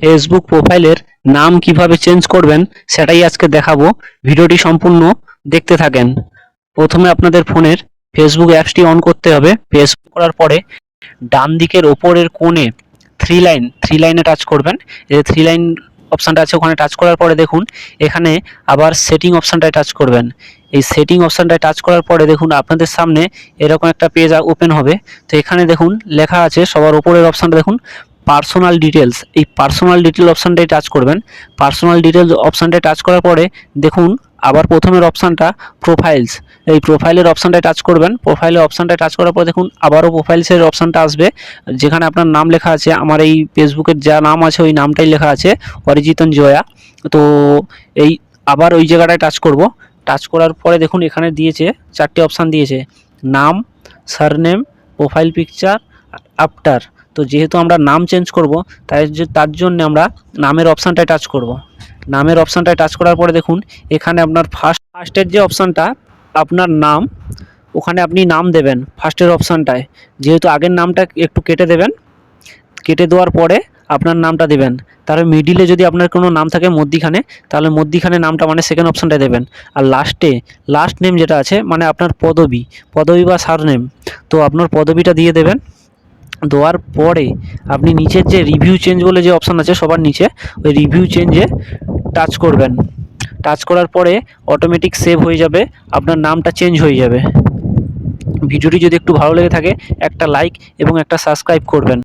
Facebook প্রোফাইলের নাম কীভাবে চেঞ্জ করবেন সেটাই আজকে দেখাবো। ভিডিওটি সম্পূর্ণ দেখতে থাকেন। প্রথমে আপনাদের ফোনের ফেসবুক অ্যাপসটি অন করতে হবে। ফেসবুক করার পরে ডান দিকের ওপরের কোণে থ্রি লাইন থ্রি লাইনে টাচ করবেন। এই থ্রি লাইন অপশানটা আছে, ওখানে টাচ করার পরে দেখুন, এখানে আবার সেটিং অপশানটায় টাচ করবেন। এই সেটিং অপশানটায় টাচ করার পরে দেখুন, আপনাদের সামনে এরকম একটা পেজ ওপেন হবে। তো এখানে দেখুন, লেখা আছে, সবার উপরের অপশানটা দেখুন পার্সোনাল ডিটেলস এই পার্সোনাল ডিটেল অপশানটায় টাচ করবেন। পার্সোনাল ডিটেলস অপশানটায় টাচ করার পরে দেখুন, আবার প্রথমের অপশানটা প্রোফাইলস এই প্রোফাইলের অপশানটায় টাচ করবেন। প্রোফাইলের অপশানটায় টাচ করার পর দেখুন, আবারও প্রোফাইলসের অপশানটা আসবে। যেখানে আপনার নাম লেখা আছে, আমার এই ফেসবুকের যা নাম আছে, ওই নামটাই লেখা আছে, অরিজিতন জয়া। তো এই আবার ওই জায়গাটায় টাচ করব। টাচ করার পরে দেখুন, এখানে দিয়েছে, চারটে অপশান দিয়েছে। নাম সারনেম প্রোফাইল পিকচার আফটার তো যেহেতু আমরা নাম চেঞ্জ করব, তাই তার জন্য আমরা নামের অপশানটায় টাচ করব। নামের অপশানটায় টাচ করার পরে দেখুন, এখানে আপনার ফার্স্ট ফার্স্টের যে অপশানটা আপনার নাম, ওখানে আপনি নাম দেবেন ফার্স্টের অপশানটায় যেহেতু আগের নামটা একটু কেটে দেবেন, কেটে দেওয়ার পরে আপনার নামটা দেবেন। তাহলে মিডিলে যদি আপনার কোনো নাম থাকে মধ্যিখানে, তাহলে মধ্যিখানে নামটা মানে সেকেন্ড অপশানটায় দেবেন। আর লাস্টে লাস্ট নেম যেটা আছে মানে আপনার পদবি পদবি বা সার নেম তো আপনার পদবিটা দিয়ে দেবেন। দেওয়ার পরে আপনি নিচের যে রিভিউ চেঞ্জ বলে যে অপশান আছে সবার নিচে, ওই রিভিউ চেঞ্জে টাচ করবেন। টাচ করার পরে অটোমেটিক সেভ হয়ে যাবে, আপনার নামটা চেঞ্জ হয়ে যাবে। ভিডিওটি যদি একটু ভালো লেগে থাকে, একটা লাইক এবং একটা সাবস্ক্রাইব করবেন।